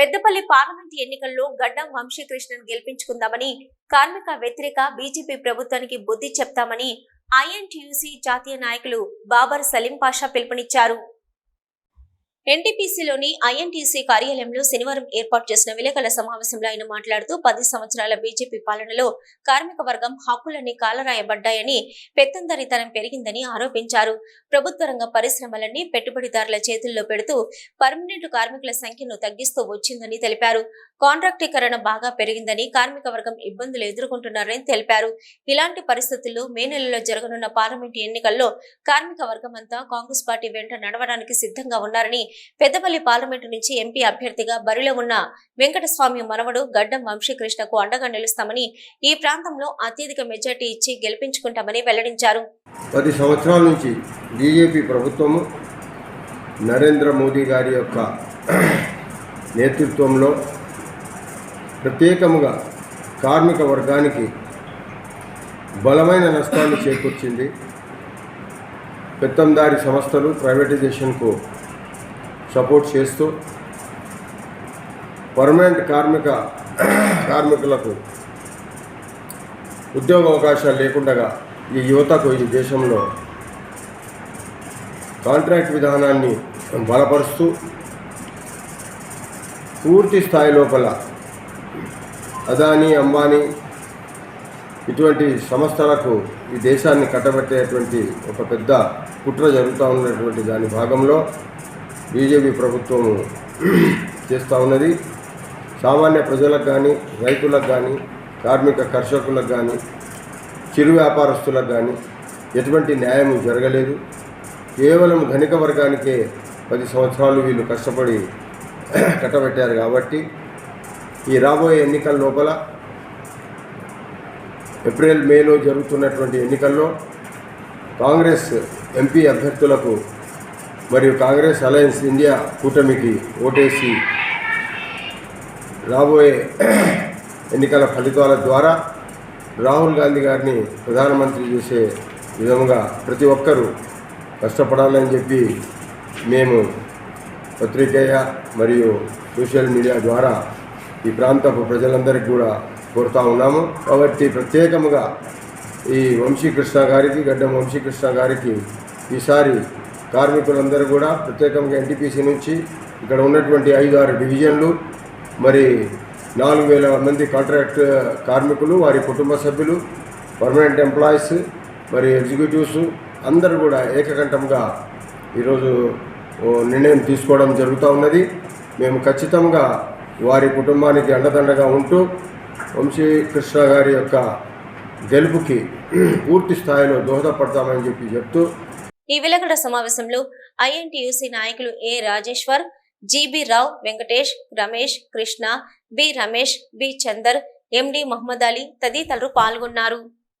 Peddapalli parliament ఎన్నికల్లో గడ్డం వంశీకృష్ణన్ గెలిపించుకుందామని కార్మిక వ్యతిరేక బీజేపీ ప్రభుత్వానికి బుద్ధి చెప్తామని ఐఎన్టీయూసీ జాతీయ నాయకులు బాబర్ సలీం పాషా పిలుపునిచ్చారు. ఎన్టీపీసీలోని ఐఎన్టీసీ కార్యాలయంలో శనివారం ఏర్పాటు చేసిన విలేకరుల సమావేశంలో ఆయన మాట్లాడుతూ పది సంవత్సరాల బీజేపీ పాలనలో కార్మిక వర్గం హక్కులన్నీ కాలరాయబడ్డాయని పెత్తందరితనం పెరిగిందని ఆరోపించారు. ప్రభుత్వ రంగ పరిశ్రమలన్నీ పెట్టుబడిదారుల చేతుల్లో పెడుతూ పర్మనెంట్ కార్మికుల సంఖ్యను తగ్గిస్తూ వచ్చిందని తెలిపారు. కాంట్రాక్టీకరణ బాగా పెరిగిందని కార్మిక వర్గం ఇబ్బందులు ఎదుర్కొంటున్నారని తెలిపారు. ఇలాంటి పరిస్థితుల్లో మే నెలలో జరగనున్న పార్లమెంటు ఎన్నికల్లో కార్మిక వర్గం అంతా కాంగ్రెస్ పార్టీ వెంట నడవడానికి సిద్ధంగా ఉన్నారని పెద్దపల్లి పార్లమెంటు నుంచి ఎంపీ అభ్యర్థిగా బరిలో ఉన్న వెంకటస్వామి మనవడు గడ్డం వంశీకృష్ణకు అండగా నిలుస్తామని ఈ ప్రాంతంలో అత్యధిక మెజార్టీ ఇచ్చి గెలిపించుకుంటామని వెల్లడించారు. పది సంవత్సరాల నుంచి బీజేపీ ప్రభుత్వము నరేంద్ర మోదీ గారి యొక్క నేతృత్వంలో ప్రత్యేకముగా కార్మిక వర్గానికి బలమైన నష్టాన్ని చేకూర్చింది. పెత్తందారి సంస్థలు ప్రైవేటైజేషన్కు సపోర్ట్ చేస్తూ పర్మనెంట్ కార్మిక కార్మికులకు ఉద్యోగ అవకాశాలు లేకుండా ఈ యువతకు ఈ దేశంలో కాంట్రాక్ట్ విధానాన్ని బలపరుస్తూ పూర్తి స్థాయి లోపల అదానీ అంబానీ ఇటువంటి సంస్థలకు ఈ దేశాన్ని కట్టబెట్టేటువంటి ఒక పెద్ద కుట్ర జరుగుతూ ఉన్నటువంటి దాని భాగంలో బీజేపీ ప్రభుత్వము చేస్తూ ఉన్నది. సామాన్య ప్రజలకు కానీ రైతులకు కానీ కార్మిక కర్షకులకు కానీ చిరు వ్యాపారస్తులకు కానీ ఎటువంటి న్యాయం జరగలేదు. కేవలం ధనిక వర్గానికే పది సంవత్సరాలు వీళ్ళు కష్టపడి కట్టబెట్టారు కాబట్టి ఈ రాబోయే ఎన్నికల లోపల ఏప్రిల్ మేలో జరుగుతున్నటువంటి ఎన్నికల్లో కాంగ్రెస్ ఎంపీ అభ్యర్థులకు మరియు కాంగ్రెస్ అలయన్స్ ఇండియా కూటమికి ఓటేసి రాబోయే ఎన్నికల ఫలితాల ద్వారా రాహుల్ గాంధీ గారిని ప్రధానమంత్రి చేసే విధంగా ప్రతి ఒక్కరూ కష్టపడాలని చెప్పి మేము పత్రికేయ మరియు సోషల్ మీడియా ద్వారా ఈ ప్రాంతపు ప్రజలందరికీ కూడా కోరుతా ఉన్నాము. కాబట్టి ప్రత్యేకముగా ఈ వంశీకృష్ణ గారికి గడ్డం వంశీకృష్ణ గారికి ఈసారి కార్మికులందరూ కూడా ప్రత్యేకంగా ఎన్టీపీసీ నుంచి ఇక్కడ ఉన్నటువంటి ఐదు ఆరు డివిజన్లు మరి నాలుగు వేల మంది కాంట్రాక్ట్ కార్మికులు వారి కుటుంబ సభ్యులు పర్మనెంట్ ఎంప్లాయీస్ మరి ఎగ్జిక్యూటివ్స్ అందరూ కూడా ఏకకంఠంగా ఈరోజు నిర్ణయం తీసుకోవడం జరుగుతూ ఉన్నది. మేము ఖచ్చితంగా వారి కుటుంబానికి అండదండగా ఉంటూ వంశీకృష్ణ గారి యొక్క గెలుపుకి పూర్తి స్థాయిలో దోహదపడతామని చెప్పి చెప్తూ ఈ విలేకరుల సమావేశంలో ఐఎన్టీయూసీ నాయకులు A Rajeshwar GB Rao Venkatesh Ramesh Krishna B Ramesh B Chander MD Mohammed Ali తదితరులు పాల్గొన్నారు.